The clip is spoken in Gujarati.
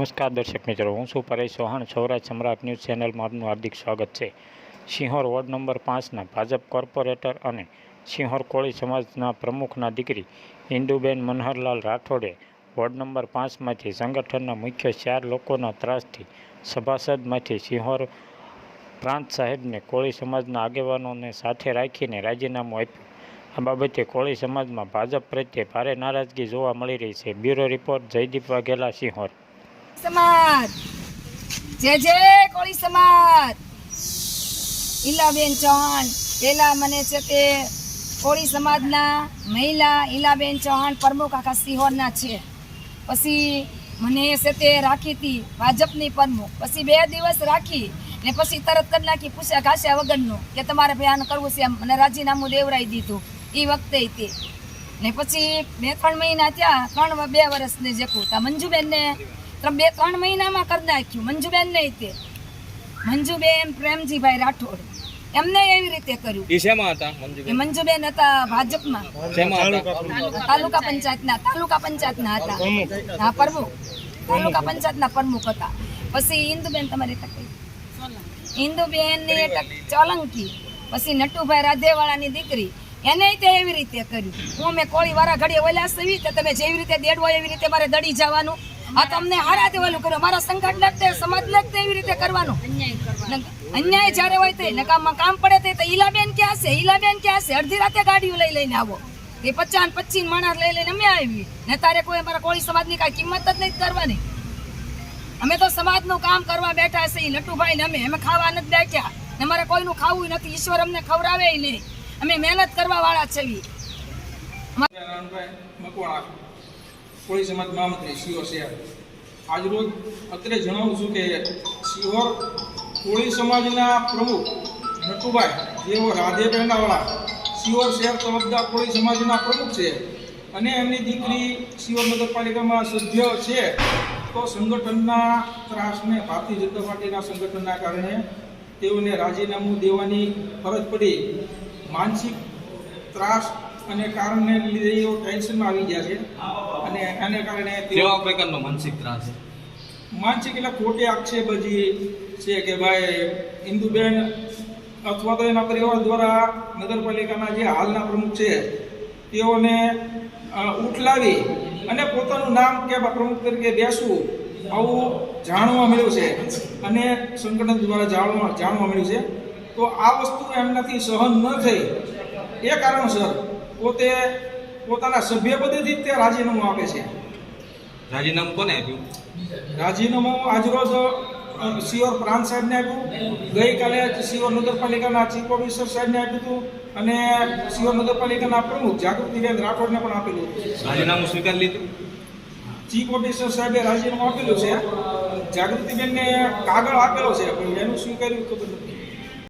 નમસ્કાર દર્શક મિત્રો, હું છું પરેશ ચૌહાણ, સૌરાષ્ટ્ર સમ્રાટ ન્યૂઝ ચેનલમાં આપનું હાર્દિક સ્વાગત છે. સિંહોર વોર્ડ નંબર પાંચના ભાજપ કોર્પોરેટર અને સિંહોર કોળી સમાજના પ્રમુખના દીકરી ઇન્દુબેન મનહરલાલ રાઠોડે વોર્ડ નંબર પાંચમાંથી સંગઠનના મુખ્ય ચાર લોકોના ત્રાસથી સભાસદમાંથી સિંહોર પ્રાંત સાહેબને કોળી સમાજના આગેવાનોને સાથે રાખીને રાજીનામું આપ્યું. આ બાબતે કોળી સમાજમાં ભાજપ પ્રત્યે ભારે નારાજગી જોવા મળી રહી છે. બ્યુરો રિપોર્ટ જયદીપ વાઘેલા સિંહોર સમાજ. જે જે કોળી સમાજ. ઈલાબેન ચૌહાણ પેલા મને છે તે કોળી સમાજના મહિલા ઈલાબેન ચૌહાણ પ્રમુખ આખા સિહોરના છે. પછી મને છે તે રાખી હતી ભાજપની પ્રમુખ. પછી બે દિવસ રાખી ને પછી તરત કરી નાખી પૂછ્યા ઘાસ્યા વગરનું કે તમારે ભાઈ આને કરવું છે એમ. મને રાજીનામું દેવરાઈ દીધું. એ વખતે તે. ને પછી બે ત્રણ મહિના થયા, ત્રણ બે વર્ષને જેકું તા મંજુબેનને બે ત્રણ મહિનામાં કરી નાખ્યું. મંજુબેન ને તે. મંજુબેન પ્રેમજીભાઈ રાઠોડ. એમને એવી રીતે કર્યું. ઈ શેમાં હતા મંજુબેન? મંજુબેન હતા ભાજપમાં. તાલુકા પંચાયતના તાલુકા પંચાયતના હતા. હા પ્રમુખ. તાલુકા પંચાયતના પ્રમુખ હતા. પછી ઇન્દુબેન તમારી તકલીફ ઇન્દુબેન ને ચોલંકી. પછી નટુભાઈ રાધેવાળાની દીકરી. એને તે એવી રીતે કર્યું. હું મેં કોળી વાળા ઘડીએ ઓલા સવી કે તમે જેવી રીતે દેડવો એવી રીતે મારે દડી જવાનું. આ તમને હારા દેવાનું કરો મારા સંગઠન લગતે સમાજ લગતે એવી રીતે કરવાનું. અન્યાય જ્યારે હોય તે નકામમાં કામ પડે તે ઈલાબેન ક્યાં છે? ઈલાબેન ક્યાં છે? અડધી રાતે ગાડીઓ લઈ લઈને આવો. એ પચાસ પચીસ માણસ લઈ લઈને અમે આવી ને તારે કોઈ અમારા કોળી સમાજની કાંઈ કિંમત જ નથી કરવાની. અમે તો સમાજનું કામ કરવા બેઠા છે લટુભાઈ નટુભાઈ ને અમે. અમે ખાવા નથી બેઠ્યા. ને અમારે કોઈનું ખાવું નથી. ઈશ્વર અમને ખવડાવે નહીં. અમે મહેનત કરવા વાળા છીએ કોળી સમાજ મહામંત્રી સિંહોર શહેર આજરોજ અત્રે જણાવું છું કે સિંહોર કોળી સમાજના પ્રમુખ નટુભાઈ, જેઓ રાધે પહેનાવાળા સિંહોર શહેર તરફદાર કોળી સમાજના પ્રમુખ છે અને એમની દીકરી સિંહોર નગરપાલિકામાં સભ્ય છે, તો સંગઠનના ત્રાસને ભારતીય જનતા પાર્ટીના સંગઠનના કારણે તેઓને રાજીનામું દેવાની ફરજ પડી. માનસિક ત્રાસ અને કારણને લીધે એઓ ટેન્શનમાં આવી ગયા છે. આને કારણે કેવા પ્રકારનો માનસિક ત્રાસ. છે માનસિક એટલે ખોટી આક્ષેપજી છે કે ભાઈ ઇન્દુબેન અથવા તો એના પરિવાર દ્વારા નગરપાલિકાના જે હાલના પ્રમુખ છે તેઓને ઉઠલાવી અને પોતાનું નામ કે પ્રમુખ તરીકે બેસવું આવું જાણવા મળ્યું છે અને સંગઠન દ્વારા જાણવા જાણવા મળ્યું છે. તો આ વસ્તુ એમનાથી સહન ન થઈ. એ કારણસર પોતે પોતાના સભ્યપદેથી જ તે રાજીનામું આપે છે. રાજીનામું કોને આપ્યું? રાજીનામું આજરોજ અ, સિયોર પ્રાંત સાહેબને આપ્યું. ગઈકાલે સિયોર નગરપાલિકાના ચીફ ઓફિસર સાહેબને આપ્યું હતું અને સિયોર નગરપાલિકાના પ્રમુખ જાગૃતિબેન રાઠોડને પણ આપેલું રાજીનામું સ્વીકાર લીધું? ચીફ ઓફિસર સાહેબે રાજીનામું આપેલું છે. જાગૃતિબેનને કાગળ આપેલો છે પણ એનું સ્વીકાર્યું ખબર નથી.